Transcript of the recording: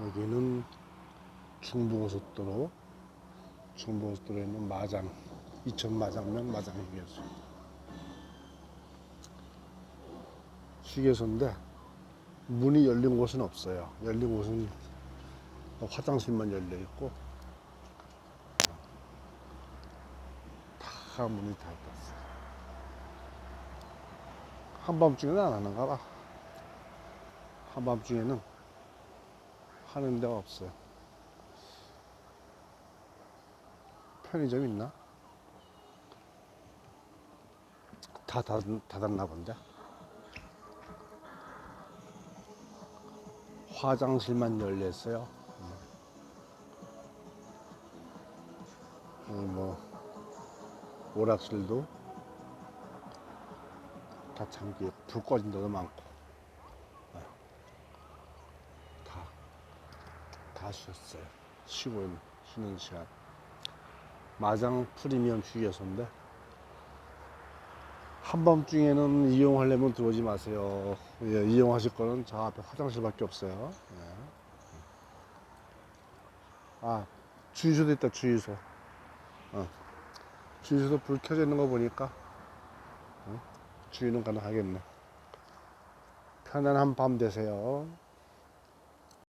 여기는 중부고속도로 중부고속도로에 있는 마장 이천 마장면 마장 휴게소 휴게소인데 문이 열린 곳은 없어요. 열린 곳은 화장실만 열려 있고 다 문이 다 닫았어요. 한밤중에는 안 하는가 봐. 한밤중에는 하는 데가 없어요. 편의점 있나? 다 닫, 닫았나 본데. 화장실만 열렸어요. 음. 뭐 오락실도 다 잠기 불 꺼진 데도 많고 다 다 쉬었어요. 쉬고 있는, 쉬는 시간. 마장 프리미엄 휴게소인데 한밤중에는 이용하려면 들어오지 마세요. 예, 이용하실 거는 저 앞에 화장실밖에 없어요. 예. 아 주유소도 있다 주유소. 어. 주유소도 불 켜져 있는 거 보니까 어? 주유는 가능하겠네. 편안한 밤 되세요.